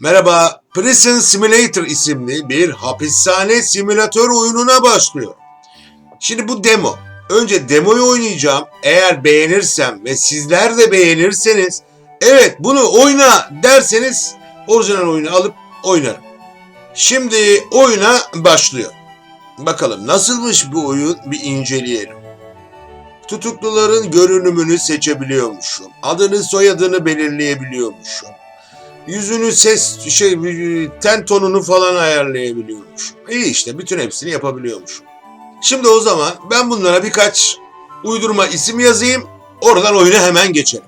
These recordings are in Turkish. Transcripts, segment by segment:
Merhaba, Prison Simulator isimli bir hapishane simülatör oyununa başlıyor. Şimdi bu demo. Önce demoyu oynayacağım. Eğer beğenirsem ve sizler de beğenirseniz evet bunu oyna derseniz orijinal oyunu alıp oynarım. Şimdi oyuna başlıyor. Bakalım nasılmış bu oyun bir inceleyelim. Tutukluların görünümünü seçebiliyormuşum. Adını soyadını belirleyebiliyormuşum. Yüzünü ses şey ten tonunu falan ayarlayabiliyormuşum. İyi işte bütün hepsini yapabiliyormuşum. Şimdi o zaman ben bunlara birkaç uydurma isim yazayım. Oradan oyuna hemen geçelim.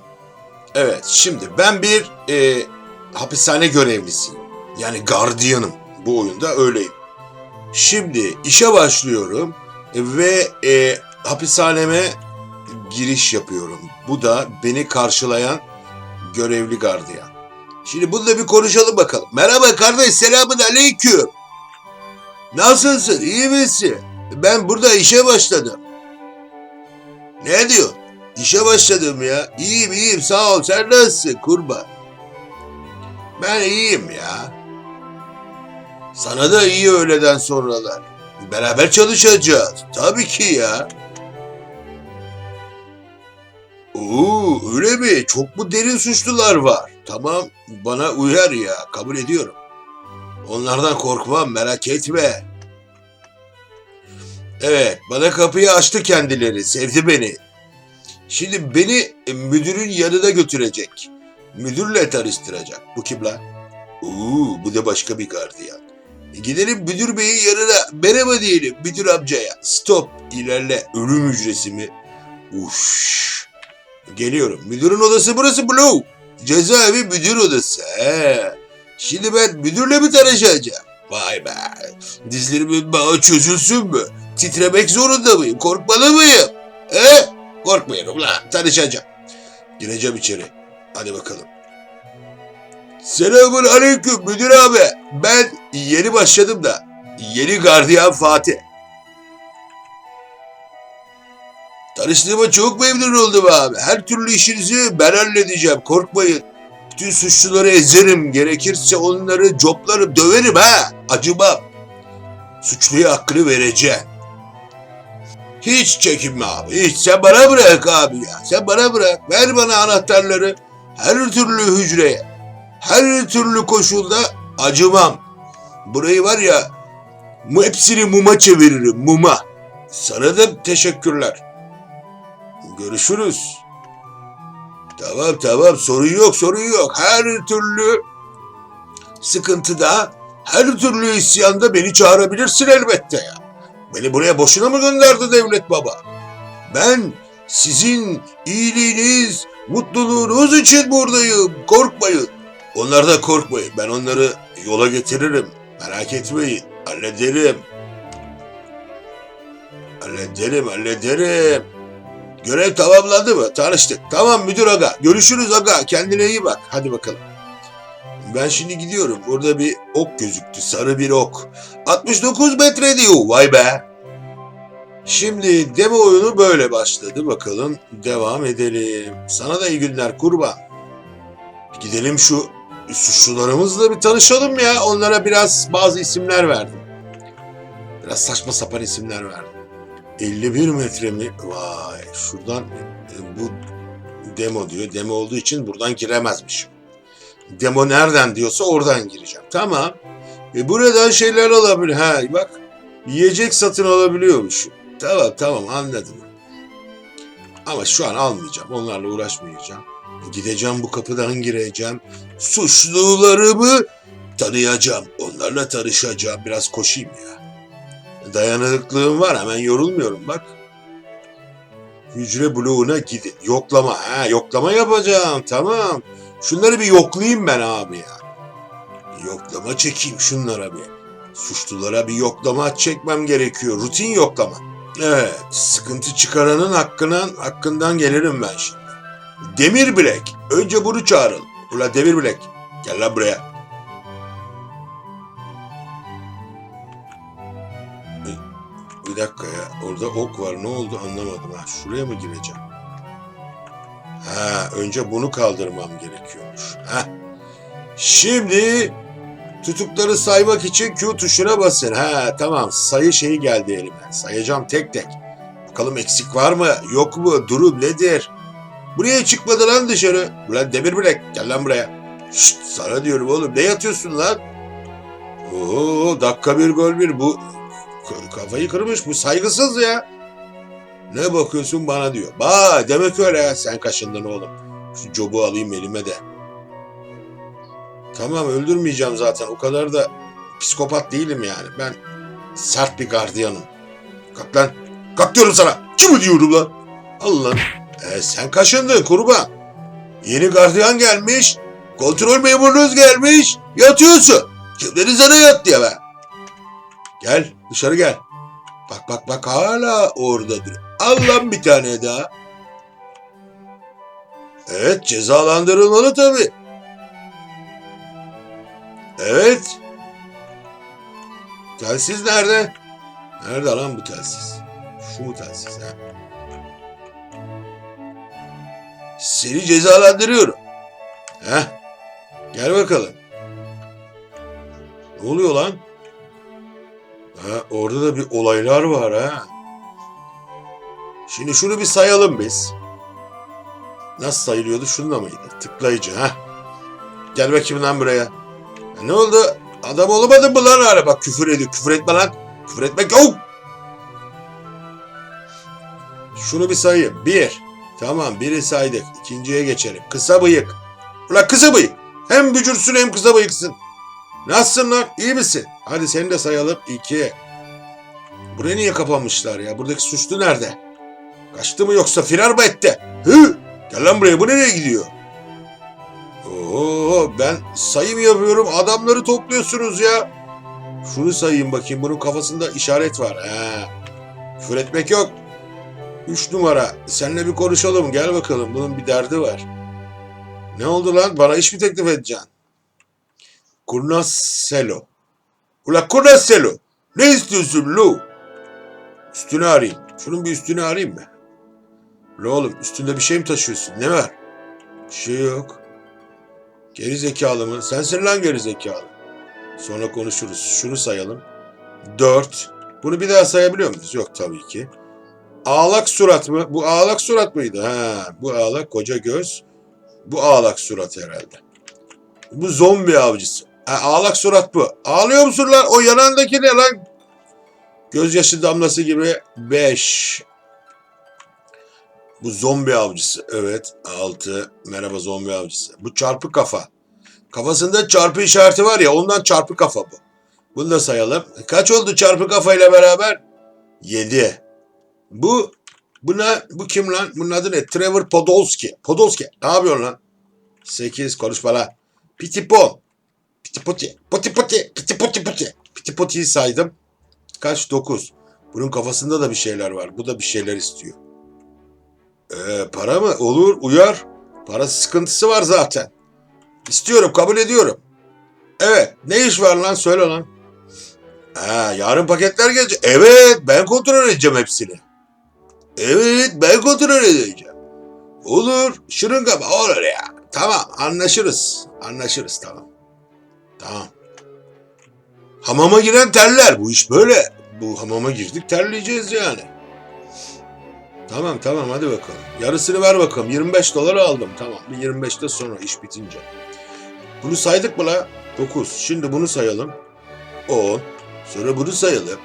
Evet şimdi ben bir e, hapishane görevlisiyim. Yani gardiyanım. Bu oyunda öyleyim. Şimdi işe başlıyorum ve e, hapishaneme giriş yapıyorum. Bu da beni karşılayan görevli gardiyan. Şimdi bununla bir konuşalım bakalım. Merhaba kardeş, selamun aleyküm. Nasılsın, iyi misin? Ben burada işe başladım. Ne diyor? İşe başladım ya. İyiyim iyiyim sağ ol. Sen nasılsın kurban? Ben iyiyim ya. Sana da iyi öğleden sonralar. Beraber çalışacağız. Tabii ki ya. Oo öyle mi? Çok mu derin suçlular var? Tamam bana uyar ya kabul ediyorum. Onlardan korkmam merak etme. Evet bana kapıyı açtı kendileri sevdi beni. Şimdi beni e, müdürün yanına götürecek. Müdürle tanıştıracak. Bu kim lan? Oo bu da başka bir gardiyan. E, gidelim müdür beyin yanına merhaba diyelim müdür amcaya. Stop ilerle ölüm hücresi mi? Uş. Geliyorum. Müdürün odası burası Blue. Cezaevi müdür odası. He. Şimdi ben müdürle mi tanışacağım? Vay be. Dizlerimin bağı çözülsün mü? Titremek zorunda mıyım? Korkmalı mıyım? He? Korkmuyorum lan. Tanışacağım. Gireceğim içeri. Hadi bakalım. Selamun aleyküm müdür abi. Ben yeni başladım da. Yeni gardiyan Fatih. Tanıştığıma çok memnun oldum abi. Her türlü işinizi ben halledeceğim. Korkmayın. Bütün suçluları ezerim. Gerekirse onları coplarım, döverim ha. Acımam. Suçluya hakkını vereceğim. Hiç çekinme abi. Hiç. Sen bana bırak abi ya. Sen bana bırak. Ver bana anahtarları. Her türlü hücreye. Her türlü koşulda acımam. Burayı var ya hepsini muma çeviririm. Muma. Sana da teşekkürler. Görüşürüz. Tamam tamam sorun yok sorun yok. Her türlü sıkıntıda, her türlü isyanda beni çağırabilirsin elbette ya. Beni buraya boşuna mı gönderdi devlet baba? Ben sizin iyiliğiniz, mutluluğunuz için buradayım. Korkmayın. Onlardan korkmayın. Ben onları yola getiririm. Merak etmeyin. Hallederim. Hallederim, hallederim. Görev tamamlandı mı? Tanıştık. Tamam müdür aga. Görüşürüz aga. Kendine iyi bak. Hadi bakalım. Ben şimdi gidiyorum. Burada bir ok gözüktü. Sarı bir ok. 69 metre diyor. Vay be. Şimdi demo oyunu böyle başladı. Bakalım devam edelim. Sana da iyi günler kurban. Gidelim şu suçlularımızla bir tanışalım ya. Onlara biraz bazı isimler verdim. Biraz saçma sapan isimler verdim. 51 metre mi? Vay şuradan e, bu demo diyor. Demo olduğu için buradan giremezmişim. Demo nereden diyorsa oradan gireceğim. Tamam. E buradan şeyler alabilir. Ha bak yiyecek satın alabiliyormuşum. Tamam tamam anladım. Ama şu an almayacağım. Onlarla uğraşmayacağım. Gideceğim bu kapıdan gireceğim. Suçlularımı tanıyacağım. Onlarla tanışacağım. Biraz koşayım ya. Dayanıklılığım var hemen yorulmuyorum bak. Hücre bloğuna gidin. Yoklama. Ha, yoklama yapacağım. Tamam. Şunları bir yoklayayım ben abi ya. Yoklama çekeyim şunlara bir. Suçlulara bir yoklama çekmem gerekiyor. Rutin yoklama. Evet. Sıkıntı çıkaranın hakkından, hakkından gelirim ben şimdi. Demir bilek. Önce bunu çağırın. Ula demir bilek. Gel lan buraya. Dakika ya. Orada ok var. Ne oldu anlamadım. Ha, şuraya mı gireceğim? Ha, önce bunu kaldırmam gerekiyormuş. Ha. Şimdi Tutukları saymak için Q tuşuna basın. Ha tamam sayı şeyi geldi elime. Sayacağım tek tek. Bakalım eksik var mı? Yok mu? Durum nedir? Buraya çıkmadı lan dışarı. Ulan demir bilek gel lan buraya. Şşt sana diyorum oğlum ne yatıyorsun lan? Oo dakika bir gol bir bu kafayı kırmış bu saygısız ya. Ne bakıyorsun bana diyor. Ba demek öyle ya sen kaşındın oğlum. Şu cobu alayım elime de. Tamam öldürmeyeceğim zaten o kadar da psikopat değilim yani. Ben sert bir gardiyanım. Kalk lan. Kalk diyorum sana. Kim diyorum lan? Al lan. E, sen kaşındın kurban. Yeni gardiyan gelmiş. Kontrol memurunuz gelmiş. Yatıyorsun. Kim dedi sana yat diye be. Gel dışarı gel. Bak bak bak hala orada duruyor. Al lan bir tane daha. Evet cezalandırılmalı tabii. Evet. Telsiz nerede? Nerede lan bu telsiz? Şu mu telsiz ha? Seni cezalandırıyorum. Heh. Gel bakalım. Ne oluyor lan? Ha, orada da bir olaylar var ha. Şimdi şunu bir sayalım biz. Nasıl sayılıyordu? Şununla mıydı? Tıklayıcı ha. Gel bakayım lan buraya. Ya ne oldu? Adam olamadın mı lan hala? Bak küfür ediyor. Küfür etme lan. Küfür etmek yok. Şunu bir sayayım. Bir. Tamam biri saydık. İkinciye geçelim. Kısa bıyık. Ulan kısa bıyık. Hem bücürsün hem kısa bıyıksın. Nasılsın lan? İyi misin? Hadi seni de sayalım. İki. Buraya niye kapanmışlar ya? Buradaki suçlu nerede? Kaçtı mı yoksa firar mı etti? Hı? Gel lan buraya. Bu nereye gidiyor? Oo, ben sayım yapıyorum. Adamları topluyorsunuz ya. Şunu sayayım bakayım. Bunun kafasında işaret var. Ha. Küfür etmek yok. Üç numara. Seninle bir konuşalım. Gel bakalım. Bunun bir derdi var. Ne oldu lan? Bana iş mi teklif edeceksin? Kurnaselo. Ula Kurnaselo. Ne istiyorsun Lu? Üstünü arayayım. Şunun bir üstünü arayayım mı? La oğlum üstünde bir şey mi taşıyorsun? Ne var? Şey yok. Geri zekalı mı? Sensin lan geri zekalı. Sonra konuşuruz. Şunu sayalım. Dört. Bunu bir daha sayabiliyor muyuz? Yok tabii ki. Ağlak surat mı? Bu ağlak surat mıydı? Ha, bu ağlak koca göz. Bu ağlak surat herhalde. Bu zombi avcısı. Ha, ağlak surat bu. Ağlıyor musun lan? O yanandaki ne lan? Gözyaşı damlası gibi. Beş. Bu zombi avcısı. Evet. Altı. Merhaba zombi avcısı. Bu çarpı kafa. Kafasında çarpı işareti var ya ondan çarpı kafa bu. Bunu da sayalım. Kaç oldu çarpı kafayla beraber? Yedi. Bu buna bu kim lan? Bunun adı ne? Trevor Podolski. Podolski. Ne yapıyorsun lan? 8 konuşma lan. Pitipon. Pitipoti. Poti poti. Pitipoti poti. Pitipoti'yi saydım. Kaç? 9. Bunun kafasında da bir şeyler var. Bu da bir şeyler istiyor. Ee, para mı? Olur. Uyar. Para sıkıntısı var zaten. İstiyorum. Kabul ediyorum. Evet. Ne iş var lan? Söyle lan. Ha, yarın paketler gelecek. Evet. Ben kontrol edeceğim hepsini. Evet ben kontrol edeceğim. Olur. Şırınga mı? Olur ya. Tamam anlaşırız. Anlaşırız tamam. Tamam. Hamama giren terler. Bu iş böyle. Bu hamama girdik terleyeceğiz yani. Tamam tamam hadi bakalım. Yarısını ver bakalım. 25 dolar aldım. Tamam. Bir 25 de sonra iş bitince. Bunu saydık mı la? 9. Şimdi bunu sayalım. 10. Sonra bunu sayalım.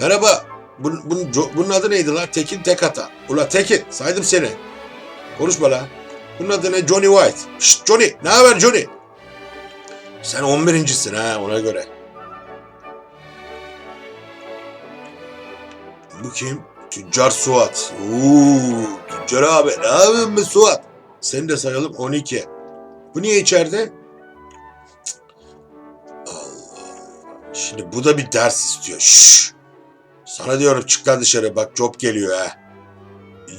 Merhaba. Bunun, bunun, bunun adı neydi la? Tekin Tekata. Ula Tekin saydım seni. Konuşma la. Bunun adı ne? Johnny White. Şşt Johnny. Ne haber Johnny? Sen 11.sin ha ona göre. Bu kim? Tüccar Suat. Oo, Tüccar abi ne yapıyorsun be Suat? Seni de sayalım 12. Bu niye içeride? Allah. Şimdi bu da bir ders istiyor. Şşş. Sana diyorum çık lan dışarı bak job geliyor ha.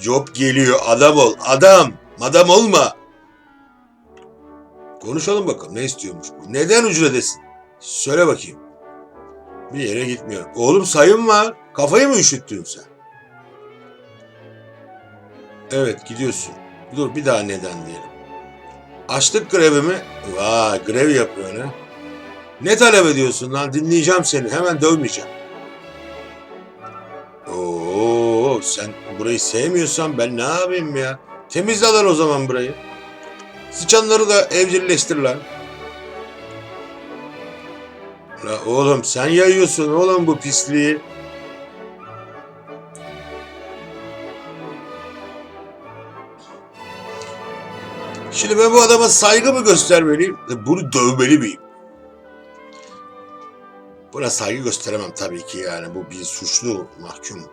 Job geliyor adam ol adam. Madam olma. Konuşalım bakalım ne istiyormuş bu. Neden ücredesin? Söyle bakayım. Bir yere gitmiyorum. Oğlum sayım var. Kafayı mı üşüttün sen? Evet gidiyorsun. Dur bir daha neden diyelim. Açlık grevi mi? Vay grev yapıyor ha. Ne talep ediyorsun lan? Dinleyeceğim seni. Hemen dövmeyeceğim. Oo, sen burayı sevmiyorsan ben ne yapayım ya? Temizle lan o zaman burayı. Sıçanları da evcilleştir lan. La oğlum sen yayıyorsun oğlum bu pisliği. Şimdi ben bu adama saygı mı göstermeliyim? Bunu dövmeli miyim? Buna saygı gösteremem tabii ki yani. Bu bir suçlu mahkum.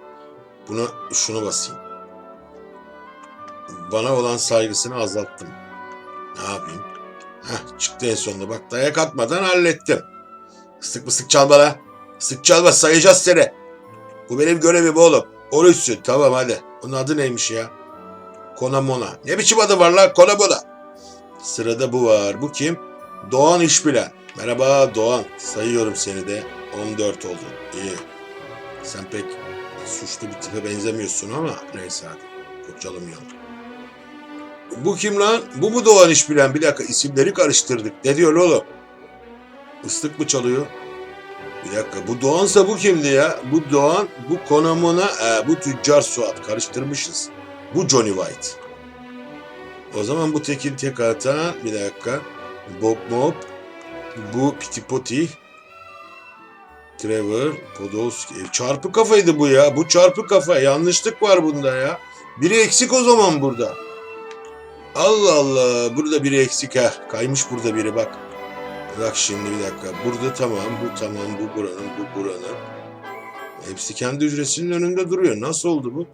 Buna şunu basayım. Bana olan saygısını azalttım. Ne yapayım? Heh, çıktı en sonunda. Bak dayak atmadan hallettim. Sık mısık çalma la. Sık çalma sayacağız seni. Bu benim görevim oğlum. Oruçsun tamam hadi. Onun adı neymiş ya? Konamona. Ne biçim adı var lan Konamona? Sırada bu var. Bu kim? Doğan İşbilen. Merhaba Doğan. Sayıyorum seni de. 14 oldun. İyi. Sen pek suçlu bir tipe benzemiyorsun ama neyse hadi. Kurcalamayalım. Bu kim lan? Bu mu Doğan İşbilen? Bir dakika isimleri karıştırdık. Ne diyor oğlum? Islık mı çalıyor? Bir dakika bu Doğansa bu kimdi ya? Bu Doğan, bu Konamona, e, bu Tüccar Suat. Karıştırmışız. Bu Johnny White. O zaman bu Tekin tek atan, bir dakika. Bob Mob, bu Pitipoti, Trevor, Podolski. E, çarpı kafaydı bu ya. Bu çarpı kafa. Yanlışlık var bunda ya. Biri eksik o zaman burada. Allah Allah. Burada biri eksik ha. Kaymış burada biri bak. Bak şimdi bir dakika. Burada tamam, bu tamam, bu buranın, bu buranın. Hepsi kendi hücresinin önünde duruyor. Nasıl oldu bu?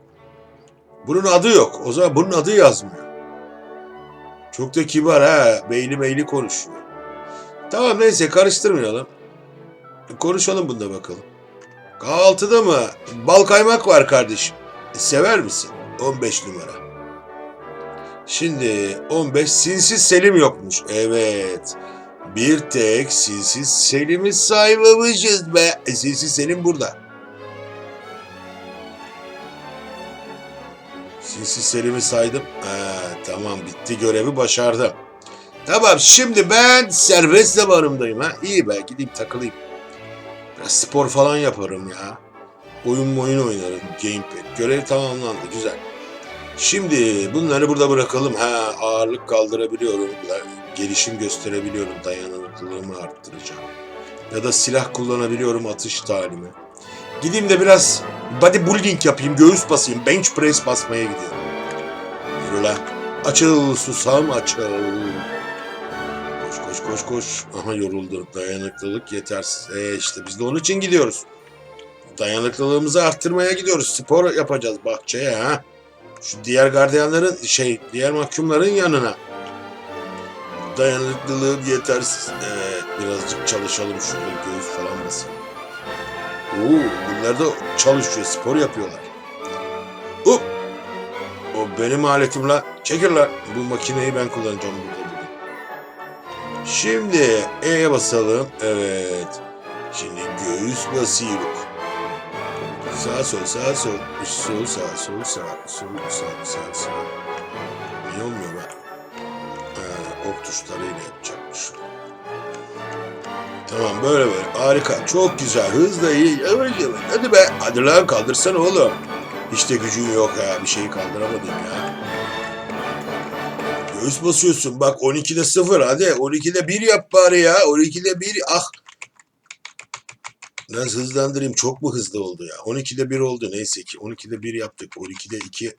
Bunun adı yok. O zaman bunun adı yazmıyor. Çok da kibar ha. Beyli meyli konuşuyor. Tamam neyse karıştırmayalım. Konuşalım bunda bakalım. Kahvaltıda mı? Bal kaymak var kardeşim. Sever misin? 15 numara. Şimdi 15 sinsi Selim yokmuş. Evet. Bir tek sinsi Selim'i saymamışız be. E, sinsi Selim burada. Sinsi Selim'i saydım. Ha, tamam bitti görevi başardım. Tamam şimdi ben serbest zamanımdayım ha. İyi be gideyim takılayım. Biraz spor falan yaparım ya. Oyun oyun oynarım. Gamepad. Görev tamamlandı. Güzel. Şimdi bunları burada bırakalım. Ha ağırlık kaldırabiliyorum. Gelişim gösterebiliyorum. Dayanıklılığımı arttıracağım. Ya da silah kullanabiliyorum atış talimi. Gideyim de biraz bodybuilding yapayım. Göğüs basayım. Bench press basmaya gidiyorum. Yürü lan. Açıl susam açıl. Koş koş koş koş. Aha yoruldu. Dayanıklılık yetersiz. E işte biz de onun için gidiyoruz. Dayanıklılığımızı arttırmaya gidiyoruz. Spor yapacağız bahçeye ha. Şu diğer gardiyanların şey diğer mahkumların yanına. Dayanıklılığım yetersiz. Evet birazcık çalışalım şurada göğüs falan basayım. Oo bunlar da çalışıyor spor yapıyorlar. Hop. O benim aletim la. Çekil la. Bu makineyi ben kullanacağım burada bugün. Şimdi E'ye basalım. Evet. Şimdi göğüs basıyoruz. Sağ sol sağ sol. Sol sağ sol sağ. Sol sağ sağ sağ. Niye olmuyor be? Ha, ok tuşlarıyla yapacakmış. Tamam böyle böyle. Harika. Çok güzel. Hız da iyi. Yavaş yavaş. Hadi be. Hadi lan kaldırsana oğlum. De gücün yok ya. Bir şeyi kaldıramadın ya. Göğüs basıyorsun. Bak 12'de 0 hadi. 12'de 1 yap bari ya. 12'de 1 ah. Biraz hızlandırayım. Çok mu hızlı oldu ya? 12'de 1 oldu neyse ki. 12'de 1 yaptık. 12'de 2.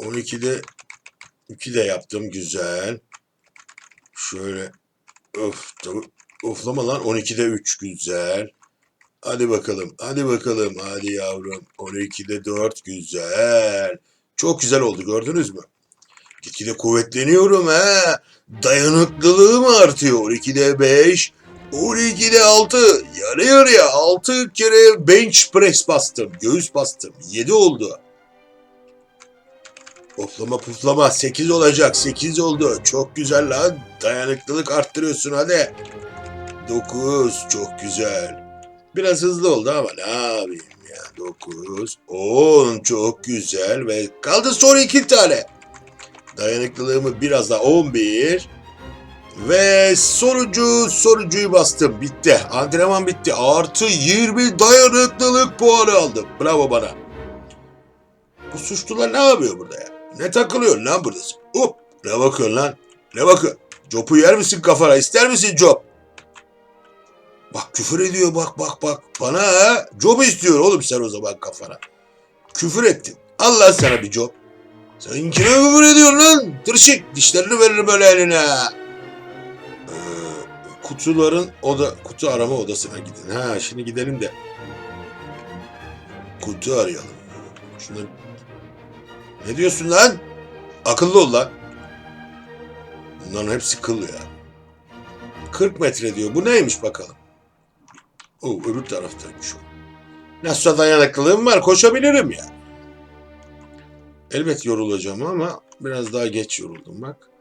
12'de 2 de yaptım. Güzel. Şöyle. Öf. Oflama lan. 12'de 3. Güzel. Hadi bakalım. Hadi bakalım. Hadi yavrum. 12'de 4. Güzel. Çok güzel oldu gördünüz mü? Gitgide kuvvetleniyorum ha. Dayanıklılığım artıyor. 12'de 5. 12'de 6. Yarı yarıya 6 kere bench press bastım. Göğüs bastım. 7 oldu. Oflama puflama 8 olacak. 8 oldu. Çok güzel lan. Dayanıklılık arttırıyorsun hadi. 9 çok güzel. Biraz hızlı oldu ama ne yapayım ya. 9, 10 çok güzel ve kaldı son iki tane. Dayanıklılığımı biraz daha 11. Ve sorucu sorucuyu bastım. Bitti. Antrenman bitti. Artı 20 dayanıklılık puanı aldım. Bravo bana. Bu suçlular ne yapıyor burada ya? Ne takılıyor lan burada? Hop. Ne bakıyorsun lan? Ne bakıyorsun? Copu yer misin kafana? İster misin cop? Bak küfür ediyor bak bak bak. Bana ha? Job istiyor oğlum sen o zaman kafana. Küfür ettin. Allah sana bir job. Sen kime küfür ediyorsun lan? Tırşık dişlerini veririm böyle eline. Kutuların oda kutu arama odasına gidin. Ha şimdi gidelim de. Kutu arayalım. Şuna... Ne diyorsun lan? Akıllı ol lan. Bunların hepsi kıl ya. 40 metre diyor. Bu neymiş bakalım. Oo öbür taraftaymış o. Nasıl dayanıklılığım var koşabilirim ya. Elbet yorulacağım ama biraz daha geç yoruldum bak.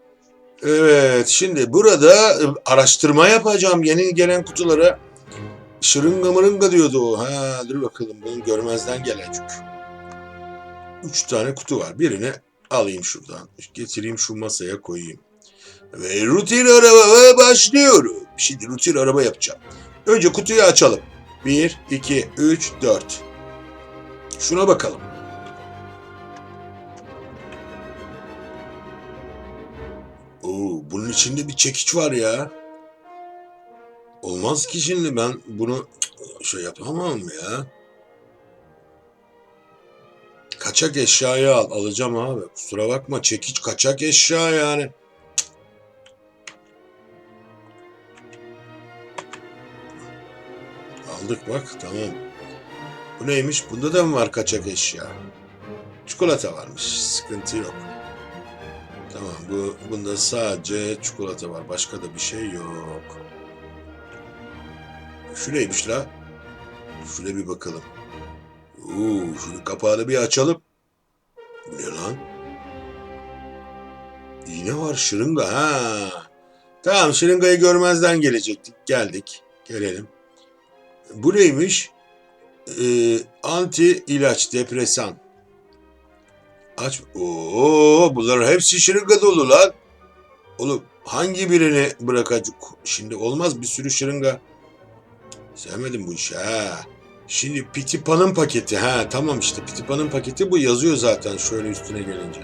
Evet şimdi burada e, araştırma yapacağım yeni gelen kutulara. Şırınga mırınga diyordu o. Ha dur bakalım bunu görmezden gelen çünkü. Üç tane kutu var. Birini alayım şuradan. Getireyim şu masaya koyayım. Ve rutin arabaya başlıyorum. Şimdi rutin araba yapacağım. Önce kutuyu açalım. 1, 2, 3, 4. Şuna bakalım. Bunun içinde bir çekiç var ya. Olmaz ki şimdi ben bunu şey yapamam ya. Kaçak eşyayı al. Alacağım abi. Kusura bakma çekiç kaçak eşya yani. Aldık bak tamam. Bu neymiş? Bunda da mı var kaçak eşya? Çikolata varmış. Sıkıntı yok. Bu bunda sadece çikolata var. Başka da bir şey yok. Şu neymiş la? Şuraya bir bakalım. Oo, şunu kapağını bir açalım. Bu ne lan? İğne var şırınga ha. Tamam şırıngayı görmezden gelecektik. Geldik. Gelelim. Bu neymiş? Ee, anti ilaç, depresan. Aç. Oo, bunların hepsi şırınga dolu lan. Oğlum hangi birini bırakacak? Şimdi olmaz bir sürü şırınga. Sevmedim bu işi ha. Şimdi Pitipa'nın paketi ha tamam işte Pitipa'nın paketi bu yazıyor zaten şöyle üstüne gelince.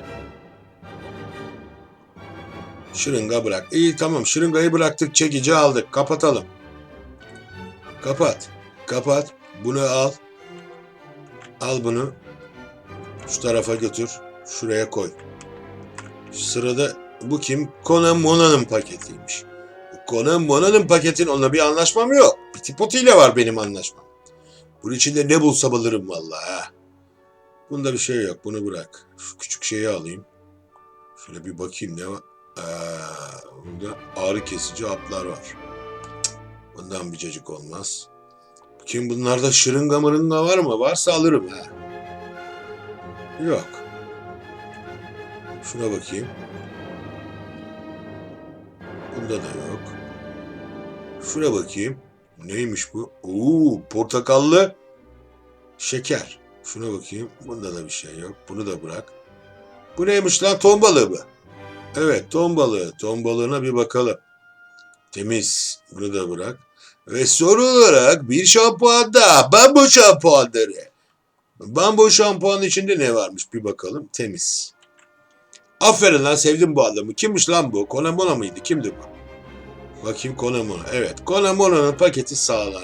Şırınga bırak. İyi tamam şırıngayı bıraktık çekici aldık kapatalım. Kapat. Kapat. Bunu al. Al bunu. Şu tarafa götür. Şuraya koy. Sırada bu kim? Conan Mona'nın paketiymiş. Conan Mona'nın paketin onunla bir anlaşmam yok. Pitipoti ile var benim anlaşmam. Bunun içinde ne bulsam alırım vallahi. Bunda bir şey yok. Bunu bırak. Şu küçük şeyi alayım. Şöyle bir bakayım ne var. Aa, burada ağrı kesici haplar var. Bundan bir cacık olmaz. Kim bunlarda şırınga mırınga var mı? Varsa alırım ha. Yok. Şuna bakayım. Bunda da yok. Şuna bakayım. Neymiş bu? Oo, portakallı şeker. Şuna bakayım. Bunda da bir şey yok. Bunu da bırak. Bu neymiş lan? Ton balığı mı? Evet, ton balığı. Ton balığına bir bakalım. Temiz. Bunu da bırak. Ve son olarak bir şampuan daha. Bambu şampuanları. Bambu şampuanın içinde ne varmış bir bakalım. Temiz. Aferin lan sevdim bu adamı. Kimmiş lan bu? Konamona mıydı? Kimdi bu? Bakayım Konamona. Evet Konamona'nın paketi sağlam.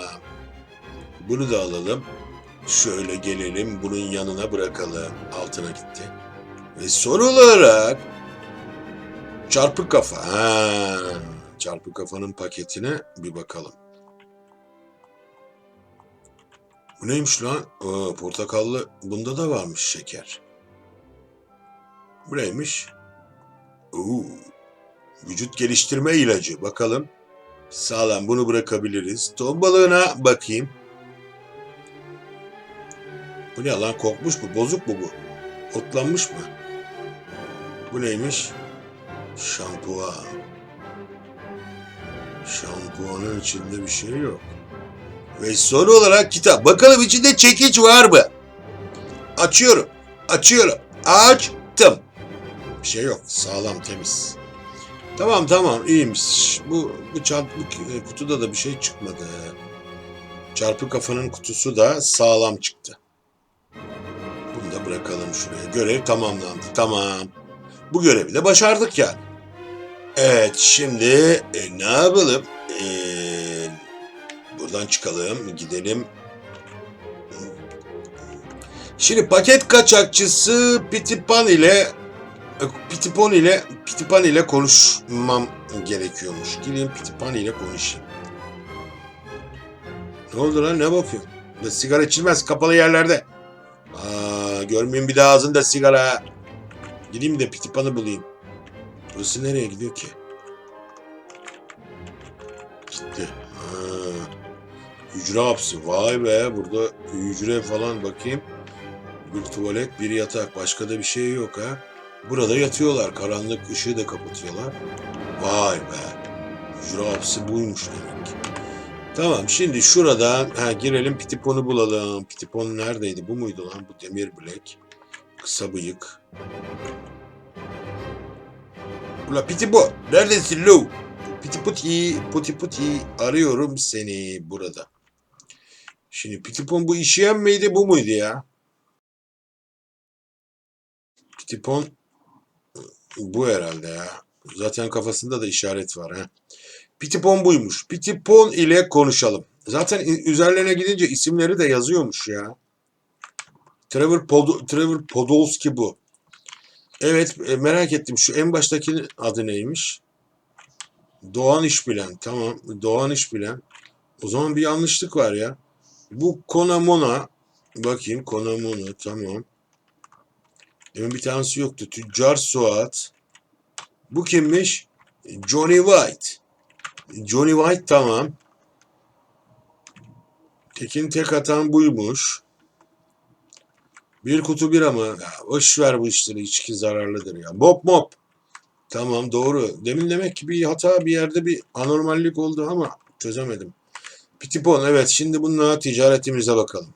Bunu da alalım. Şöyle gelelim bunun yanına bırakalım. Altına gitti. Ve son olarak çarpık kafa. Ha, çarpık kafanın paketine bir bakalım. Bu neymiş lan? Aa, portakallı. Bunda da varmış şeker. Bu neymiş? Oo, vücut geliştirme ilacı. Bakalım. Sağlam bunu bırakabiliriz. Ton balığına bakayım. Bu ne lan? Kokmuş mu? Bozuk mu bu? Otlanmış mı? Bu neymiş? Şampuan. Şampuanın içinde bir şey yok. Ve son olarak kitap. Bakalım içinde çekiç var mı? Açıyorum. Açıyorum. Açtım. Bir şey yok. Sağlam temiz. Tamam tamam iyiymiş. Bu, bu çarpı bu kutuda da bir şey çıkmadı. Çarpı kafanın kutusu da sağlam çıktı. Bunu da bırakalım şuraya. Görev tamamlandı. Tamam. Bu görevi de başardık yani. Evet şimdi e, ne yapalım? E, buradan çıkalım. Gidelim. Şimdi paket kaçakçısı Pitipan ile e, Pitipan ile Pitipan ile konuşmam gerekiyormuş. Gideyim Pitipan ile konuşayım. Ne oldu lan ne bakıyorsun? Burada sigara içilmez kapalı yerlerde. Aa, görmeyeyim bir daha ağzında sigara. Gideyim de Pitipan'ı bulayım. Burası nereye gidiyor ki? Gitti. Ha. Hücre hapsi. Vay be burada hücre falan bakayım. Bir tuvalet, bir yatak. Başka da bir şey yok ha. Burada yatıyorlar. Karanlık ışığı da kapatıyorlar. Vay be. Hücre hapsi buymuş demek ki. Tamam şimdi şuradan ha, girelim Pitipon'u bulalım. Pitipon neredeydi? Bu muydu lan? Bu demir bilek. Kısa bıyık. Ula Pitipon neredesin lo? Pitiputi, puti puti arıyorum seni burada. Şimdi Pitipon bu işeyen miydi bu muydu ya? Pitipon bu herhalde ya. Zaten kafasında da işaret var ha. Pitipon buymuş. Pitipon ile konuşalım. Zaten üzerlerine gidince isimleri de yazıyormuş ya. Trevor, Pod Trevor Podolski bu. Evet e, merak ettim şu en baştaki adı neymiş? Doğan İşbilen. Tamam Doğan İşbilen. O zaman bir yanlışlık var ya. Bu Konamona. Bakayım Konamona tamam. Demin bir tanesi yoktu. Tüccar Suat. Bu kimmiş? Johnny White. Johnny White tamam. Tekin tek atan buymuş. Bir kutu bira mı? Ya, boş ver bu işleri içki zararlıdır ya. Mop mop. Tamam doğru. Demin demek ki bir hata bir yerde bir anormallik oldu ama çözemedim. Pitipon evet şimdi bununla ticaretimize bakalım.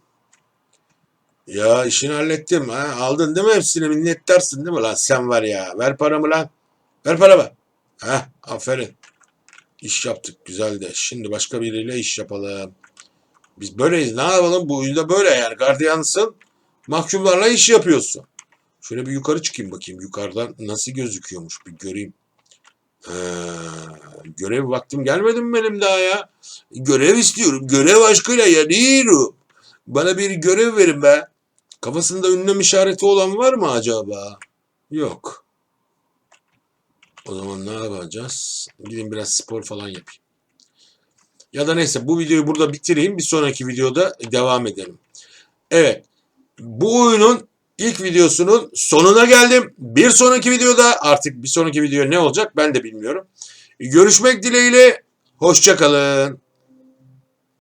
Ya işini hallettim. Ha, aldın değil mi hepsini minnettarsın değil mi lan sen var ya. Ver paramı lan. Ver paramı. Ha, aferin. İş yaptık güzel de. Şimdi başka biriyle iş yapalım. Biz böyleyiz. Ne yapalım? Bu oyunda böyle yani. Gardiyansın. Mahkumlarla iş yapıyorsun. Şöyle bir yukarı çıkayım bakayım. Yukarıdan nasıl gözüküyormuş bir göreyim. Ha, görev vaktim gelmedi mi benim daha ya? Görev istiyorum. Görev aşkıyla yanıyorum. Bana bir görev verin be. Kafasında ünlem işareti olan var mı acaba? Yok. O zaman ne yapacağız? Gidin biraz spor falan yapayım. Ya da neyse bu videoyu burada bitireyim. Bir sonraki videoda devam edelim. Evet. Bu oyunun ilk videosunun sonuna geldim. Bir sonraki videoda artık bir sonraki video ne olacak ben de bilmiyorum. Görüşmek dileğiyle. Hoşçakalın.